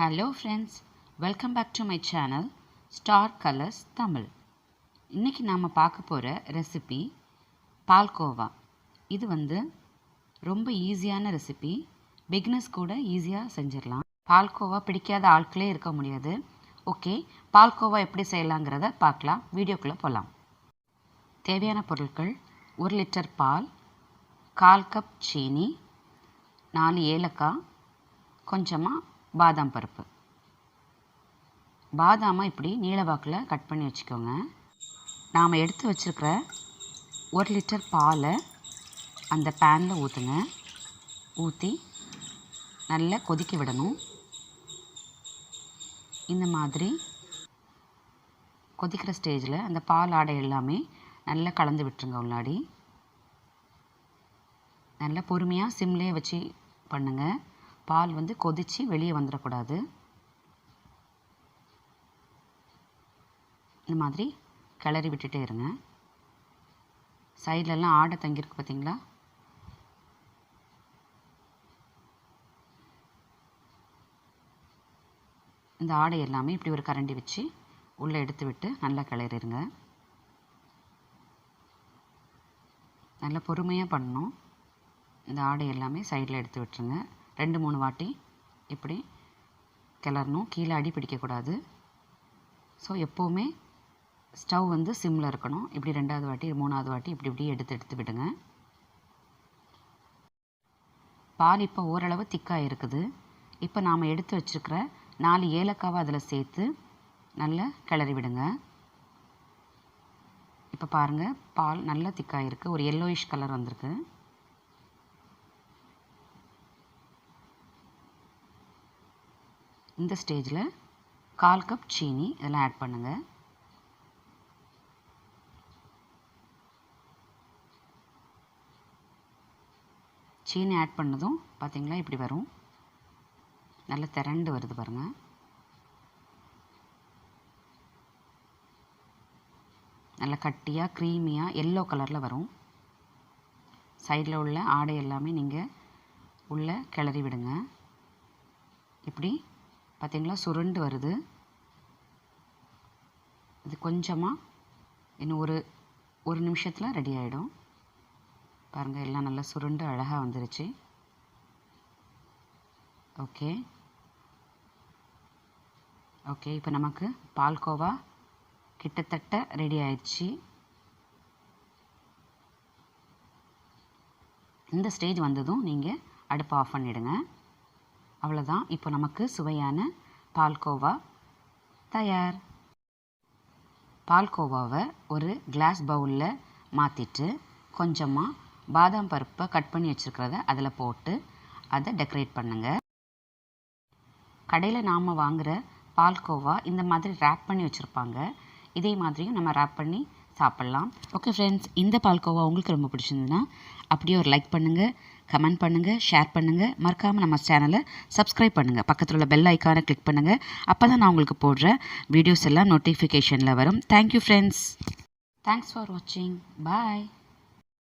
Hello friends welcome back to my channel Star Colors Tamil இன்றைக்கி நாம் பார்க்க போகிற ரெசிபி பால்கோவா. இது வந்து ரொம்ப ஈஸியான ரெசிபி பிக்னஸ் கூட ஈஸியாக செஞ்சிடலாம். பால்கோவா பிடிக்காத ஆட்களே இருக்க முடியாது. ஓகே பால்கோவா எப்படி செய்யலாங்கிறத பார்க்கலாம். வீடியோக்குள்ளே போகலாம் தேவையான பொருட்கள் ஒரு லிட்டர் பால் கால் கப் சீனி நாலு ஏலக்காய் கொஞ்சமாக பாதாம் பருப்பு. பாதாமை இப்படி நீளவாக்கில் கட் பண்ணி வச்சுக்கோங்க. நாம் எடுத்து வச்சுருக்கிற ஒரு லிட்டர் பாலை அந்த பேனில் ஊற்றுங்க ஊற்றி நல்லா கொதிக்க விடணும். இந்த மாதிரி கொதிக்கிற ஸ்டேஜில் அந்த பால் ஆடை எல்லாமே நல்லா கலந்து விட்டுருங்க உள்ளாடி. நல்லா பொறுமையாக சிம்லேயே வச்சு பண்ணுங்கள் பால் வந்து கொதித்து வெளியே வந்துடக்கூடாது. இந்த மாதிரி கிளறி விட்டுட்டே இருங்க. சைட்லலாம் ஆடை தங்கியிருக்கு பார்த்தீங்களா? இந்த ஆடை எல்லாமே இப்படி ஒரு கரண்டி வச்சு உள்ளே எடுத்து விட்டு நல்லா கிளறிடுங்க நல்லா பொறுமையாக பண்ணணும். இந்த ஆடை எல்லாமே சைடில் எடுத்து விட்டுருங்க. ரெண்டு மூணு வாட்டி இப்படி கிளறணும். கீழே அடி பிடிக்கக்கூடாது. ஸோ எப்போவுமே ஸ்டவ் வந்து சிம்மில் இருக்கணும். இப்படி ரெண்டாவது வாட்டி மூணாவது வாட்டி இப்படி இப்படி எடுத்து எடுத்து விடுங்க. பால் இப்போ ஓரளவு திக்காக இருக்குது. இப்போ நாம் எடுத்து வச்சுருக்கிற நாலு ஏலக்காவை அதில் சேர்த்து நல்லா கிளறி விடுங்க. இப்போ பாருங்கள் பால் நல்லா திக்காக இருக்குது ஒரு எல்லோயிஷ் கலர் வந்திருக்கு. இந்த ஸ்டேஜில் கால் கப் சீனி இதெல்லாம் ஆட் பண்ணுங்கள் சீனி ஆட் பண்ணதும் பார்த்திங்களா இப்படி வரும். நல்லா திரண்டு வருது பாருங்கள் நல்லா கட்டியாக க்ரீமியாக எல்லோ கலரில் வரும். சைடில் உள்ள ஆடை எல்லாமே நீங்கள் உள்ளே கிளறி விடுங்க. இப்படி பார்த்திங்களா சுருண்டு வருது. இது கொஞ்சமாக இன்னும் ஒரு ஒரு நிமிஷத்தில் ரெடி ஆகிடும் பாருங்கள் எல்லாம் நல்லா சுருண்டு அழகாக வந்துருச்சு. ஓகே. ஓகே இப்போ நமக்கு பால்கோவா கிட்டத்தட்ட ரெடி ஆயிடுச்சு. இந்த ஸ்டேஜ் வந்ததும் நீங்கள் அடுப்பு ஆஃப் பண்ணிவிடுங்க அவ்வளோதான் இப்போ நமக்கு சுவையான பால்கோவா தயார். பால்கோவாவை ஒரு கிளாஸ் பவுலில் மாற்றிட்டு கொஞ்சமாக பாதாம் பருப்பை கட் பண்ணி வச்சுருக்கிறத அதில் போட்டு அதை டெக்கரேட் பண்ணுங்கள் கடையில் நாம் வாங்குகிற பால்கோவா இந்த மாதிரி ரேப் பண்ணி வச்சுருப்பாங்க. இதே மாதிரியும் நம்ம ரேப் பண்ணி சாப்பிட்லாம். ஓகே ஃப்ரெண்ட்ஸ் இந்த பால்கோவா உங்களுக்கு ரொம்ப பிடிச்சிருந்ததுன்னா அப்படியே ஒரு லைக் பண்ணுங்கள் கமெண்ட் பண்ணுங்கள் ஷேர் பண்ணுங்கள் மறக்காமல் நம்ம சேனலை சப்ஸ்கிரைப் பண்ணுங்கள் பக்கத்தில் உள்ள பெல் ஐக்கானை கிளிக் பண்ணுங்கள் அப்போ தான் நான் உங்களுக்கு போடுற வீடியோஸ் எல்லாம் நோட்டிஃபிகேஷனில் வரும். தேங்க்யூ ஃப்ரெண்ட்ஸ் தேங்க்ஸ் ஃபார் வாட்சிங் பாய்